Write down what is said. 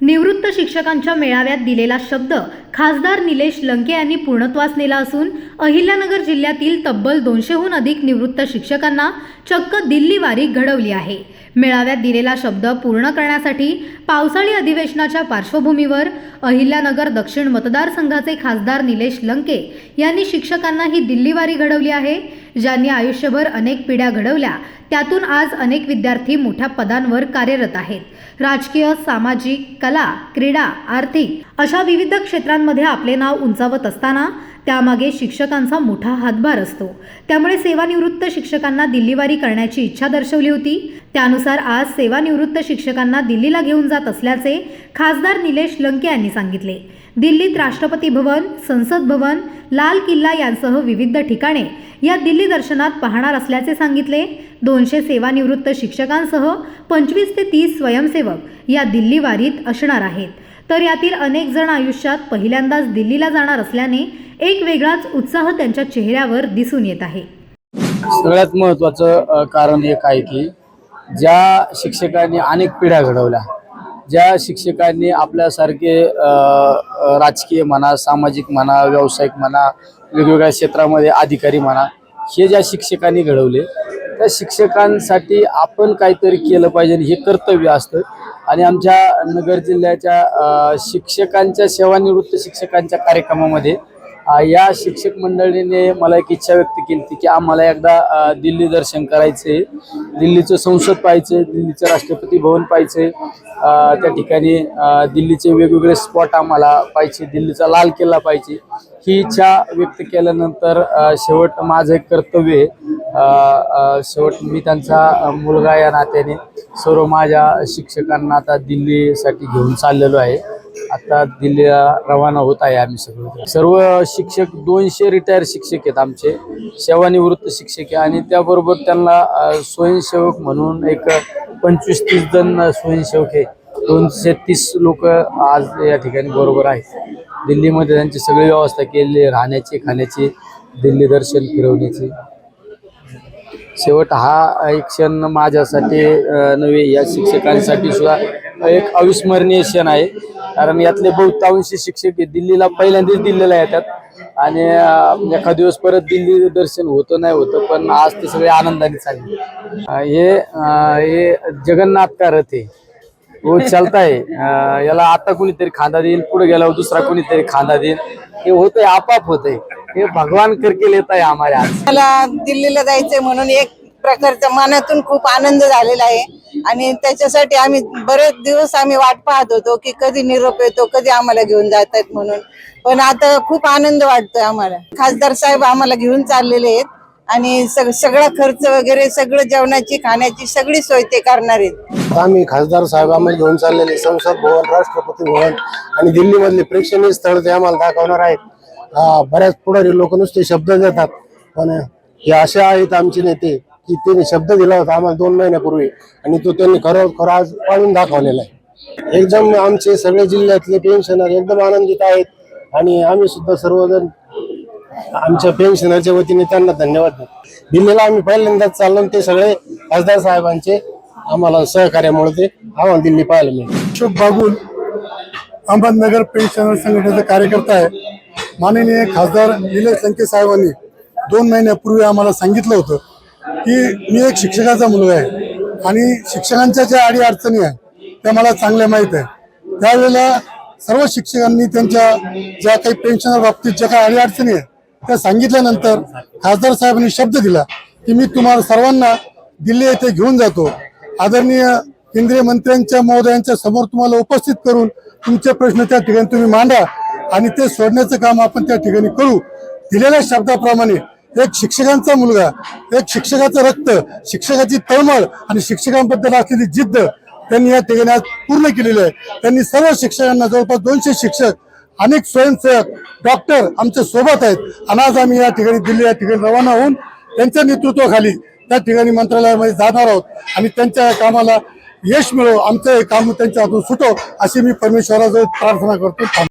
निवृत्त शिक्षकांच्या मेळाव्यात दिलेला शब्द खासदार निलेश लंके यांनी पूर्णत्वास नेला असून अहिल्यानगर जिल्ह्यातील तब्बल दोनशेहून अधिक निवृत्त शिक्षकांना चक्क दिल्लीवारी घडवली आहे. मेळाव्यात दिलेला शब्द पूर्ण करण्यासाठी पावसाळी अधिवेशनाच्या पार्श्वभूमीवर अहिल्यानगर दक्षिण मतदारसंघाचे खासदार निलेश लंके यांनी शिक्षकांना ही दिल्लीवारी घडवली आहे. ज्यांनी आयुष्यभर अनेक पिढ्या घडवल्या त्यातून आज अनेक विद्यार्थी मोठ्या पदांवर कार्यरत आहेत. राजकीय सामाजिक कला क्रीडा आर्थिक अशा विविध क्षेत्रांमध्ये आपले नाव उंचावत असताना त्यामागे शिक्षकांचा मोठा हातभार असतो. त्यामुळे सेवानिवृत्त शिक्षकांना दिल्लीवारी करण्याची इच्छा दर्शवली होती. त्यानुसार आज सेवानिवृत्त शिक्षकांना दिल्लीला घेऊन जात असल्याचे खासदार निलेश लंके यांनी सांगितले. दिल्लीत राष्ट्रपती भवन संसद भवन लाल किल्ला यांसह विविध ठिकाणे या दिल्ली दर्शनात पाहणार असल्याचे सांगितले. दोनशे सेवानिवृत्त शिक्षकांसह पंचवीस ते तीस स्वयंसेवक या दिल्ली वारीत असणार आहेत. तर यातील अनेक जण आयुष्यात पहिल्यांदाच दिल्लीला जाणार असल्याने एक वेगळाच उत्साह त्यांच्या चेहऱ्यावर दिसून येत आहे. सगळ्यात महत्त्वाचं कारण एक आहे की ज्या शिक्षकांनी अनेक पिढ्या घडवल्या ज्या शिक्षकांनी आपल्यासारखे राजकीय म्हणा सामाजिक म्हणा व्यावसायिक म्हणा वेगवेगळ्या क्षेत्रामध्ये अधिकारी म्हणा हे ज्या शिक्षकांनी घडवले त्या शिक्षकांसाठी आपण काहीतरी केलं पाहिजे हे कर्तव्य असतं. आणि आमच्या नगर जिल्ह्याच्या शिक्षकांच्या सेवानिवृत्त शिक्षकांच्या कार्यक्रमामध्ये या शिक्षक मंडळीने मला एक इच्छा व्यक्त केली होती की आम्हाला एकदा दिल्ली दर्शन करायचे. दिल्लीचं संसद पाहायचं दिल्लीचं राष्ट्रपती भवन पाहायचे. त्या ठिकाणी दिल्लीचे वेगवेगळे स्पॉट आम्हाला पाहिजे दिल्लीचा लाल किल्ला पाहिजे ही इच्छा व्यक्त केल्यानंतर शेवट माझं एक कर्तव्य आहे शेवट मी त्यांचा मुलगा या नात्याने. सर्व माझ्या शिक्षकांना आता दिल्लीसाठी घेऊन चाललेलो आहे. आता दिल्लीला रवाना होत आहे आम्ही सगळं. सर्व शिक्षक दोनशे रिटायर शिक्षक आहेत आमचे. सेवानिवृत्त शिक्षक आहे आणि त्याबरोबर त्यांना स्वयंसेवक म्हणून एक पंचवीस तीस जण स्वयंसेवक आहे. दोनशे तीस लोक आज या ठिकाणी बरोबर आहेत. दिल्लीमध्ये त्यांची सगळी व्यवस्था केलेली राहण्याची खाण्याची दिल्ली दर्शन फिरवण्याची. शेवट हा एक क्षण माझ्यासाठी नव्हे या शिक्षकांसाठी सुद्धा एक अविस्मरणीय क्षण आहे. कारण यातले बहुतांशी शिक्षक दिल्लीला पहिल्यांदाच दिल्लीला येतात. आणि एखाद दिवस परत दिल्ली दर्शन होतं नाही होतं पण आज ते सगळे आनंदाने चालले. हे हे जगन्नाथ का रथ आहे? हो, याला आता कोणीतरी खांदा देईल पुढे गेल्यावर दुसरा कोणीतरी खांदा देईल. हे होतंय आपाप होतंय. हे भगवान करके लेत आहे हात मला दिल्लीला जायचंय म्हणून एक प्रकारचा मनातून खूप आनंद झालेला आहे. आणि त्याच्यासाठी आम्ही बरेच दिवस आम्ही वाट पाहत होतो की कधी निरोप येतो कधी आम्हाला घेऊन जातात म्हणून. पण आता खूप आनंद वाटतोय आम्हाला. खासदार साहेब आम्हाला घेऊन चाललेले आहेत. आणि सग सगळा खर्च वगैरे सगळं जेवणाची खाण्याची सगळी सोय ते करणार आहेत. आम्ही खासदार साहेब आम्हाला घेऊन चाललेले संसद भवन राष्ट्रपती भवन आणि दिल्लीमधले प्रेक्षणीय स्थळ ते आम्हाला दाखवणार आहेत. हा, बऱ्याच पुढारी लोक नुसते शब्द देतात. पण हे असे आहेत आमचे नेते की त्यांनी शब्द दिला होता आम्हाला दोन महिन्यापूर्वी आणि तो त्यांनी खरं खरं आज पाळून दाखवलेला आहे. एकदम आमचे सगळे जिल्ह्यातले पेन्शनर एकदम आनंदित आहेत आणि आम्ही सुद्धा सर्वजण आमच्या पेन्शनरच्या वतीने त्यांना धन्यवाद देतो. दिल्लीला आम्ही पहिल्यांदाच चाललो ते सगळे खासदार साहेबांचे आम्हाला सहकार्यामुळे ते आम्हाला दिल्ली पाहायला मिळते अशोक बागुल अहमदनगर पेन्शनर संघटनेचा कार्यकर्ता आहे. माननीय खासदार निलेश लंके साहेबांनी दोन महिन्यापूर्वी आम्हाला सांगितलं होतं की मी एक शिक्षकाचा मुलगा आहे आणि शिक्षकांच्या ज्या आडी अडचणी आहेत त्या मला चांगल्या माहीत आहे त्यावेळेला सर्व शिक्षकांनी त्यांच्या ज्या काही पेन्शनर बाबतीत ज्या काही आडी अडचणी आहेत त्या सांगितल्यानंतर खासदार साहेबांनी शब्द दिला की मी तुम्हाला सर्वांना दिल्ली येथे घेऊन जातो. आदरणीय केंद्रीय मंत्र्यांच्या महोदयांच्या समोर तुम्हाला उपस्थित करून तुमचे प्रश्न त्या ठिकाणी तुम्ही मांडा. आणि ते सोडण्याचं काम आपण त्या ठिकाणी करू. दिलेल्या शब्दाप्रमाणे एक शिक्षकांचा मुलगा एक शिक्षकाचं रक्त शिक्षकाची तळमळ आणि शिक्षकांबद्दल असलेली जिद्द त्यांनी या ठिकाणी आज पूर्ण केलेली आहे. त्यांनी सर्व शिक्षकांना जवळपास दोनशे शिक्षक अनेक स्वयंसेवक डॉक्टर आमच्यासोबत आहेत. आणि आज आम्ही या ठिकाणी दिल्ली या ठिकाणी रवाना होऊन त्यांच्या नेतृत्वाखाली त्या ठिकाणी मंत्रालयामध्ये जाणार आहोत. आणि त्यांच्या या कामाला यश मिळो आमचं हे काम त्यांच्या हातून सुटो अशी मी परमेश्वराजवळ प्रार्थना करतो.